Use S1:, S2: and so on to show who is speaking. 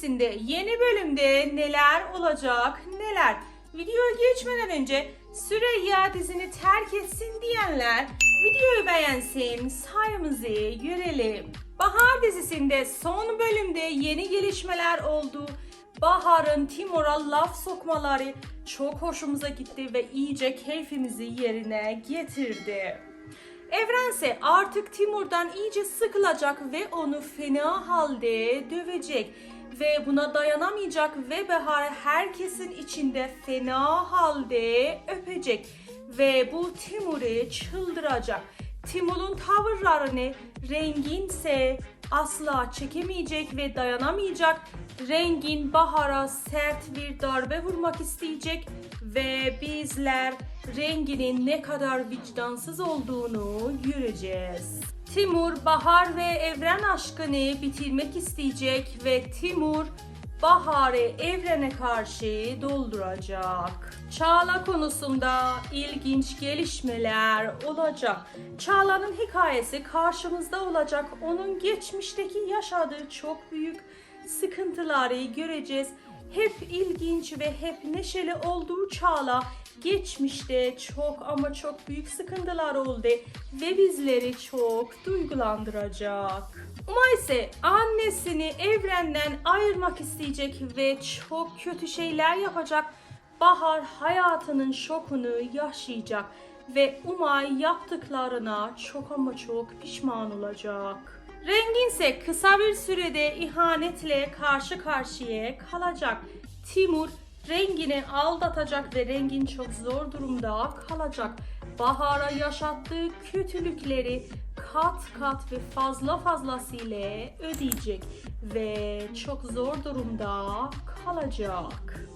S1: dizisinde yeni bölümde neler olacak neler. Videoya geçmeden önce Süreyya dizini terk etsin diyenler videoyu beğensin sayımızı görelim. Bahar dizisinde son bölümde yeni gelişmeler oldu. Bahar'ın Timur'a laf sokmaları çok hoşumuza gitti ve iyice keyfimizi yerine getirdi. Evrense artık Timur'dan iyice sıkılacak ve onu fena halde dövecek. Ve buna dayanamayacak ve Bahar herkesin içinde fena halde öpecek. Ve bu Timur'u çıldıracak. Timur'un tavırlarını renginse asla çekemeyecek ve dayanamayacak. Rengin Bahar'a sert bir darbe vurmak isteyecek ve bizler renginin ne kadar vicdansız olduğunu göreceğiz. Timur, Bahar ve Evren aşkını bitirmek isteyecek ve Timur Bahar'ı evrene karşı dolduracak. Çağla konusunda ilginç gelişmeler olacak. Çağla'nın hikayesi karşımızda olacak. Onun geçmişteki yaşadığı çok büyük sıkıntıları göreceğiz. Hep ilginç ve hep neşeli olduğu Çağla geçmişte çok ama çok büyük sıkıntılar oldu ve bizleri çok duygulandıracak. Uma ise annesini evrenden ayırmak isteyecek ve çok kötü şeyler yapacak. Bahar hayatının şokunu yaşayacak ve Umay yaptıklarına çok ama çok pişman olacak. Rengin ise kısa bir sürede ihanetle karşı karşıya kalacak. Timur rengini aldatacak ve rengin çok zor durumda kalacak. Bahar'a yaşattığı kötülükleri kat kat ve fazla fazlasıyla ödeyecek ve çok zor durumda kalacak.